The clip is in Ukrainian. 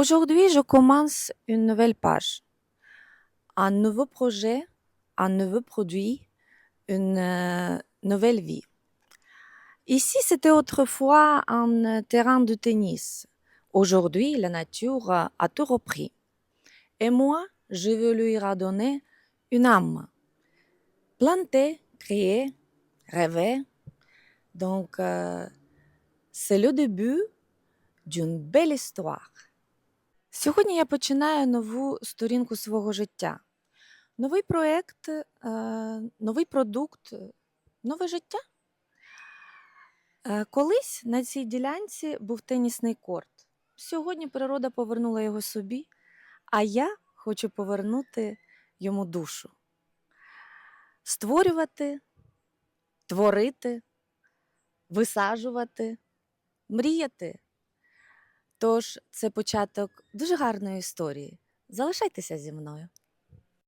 Aujourd'hui, je commence une nouvelle page, un nouveau projet, un nouveau produit, une euh, nouvelle vie. Ici, c'était autrefois un euh, terrain de tennis. Aujourd'hui, la nature euh, a tout repris. Et moi, je veux lui redonner une âme. Planter, créer, rêver. Donc, c'est le début d'une belle histoire. Сьогодні я починаю нову сторінку свого життя. Новий проєкт, е, новий продукт, нове життя. Е, Колись на цій ділянці був тенісний корт. Сьогодні природа повернула його собі, а я хочу повернути йому душу. Створювати, творити, висаджувати, мріяти. Тож це початок дуже гарної історії. Залишайтеся зі мною.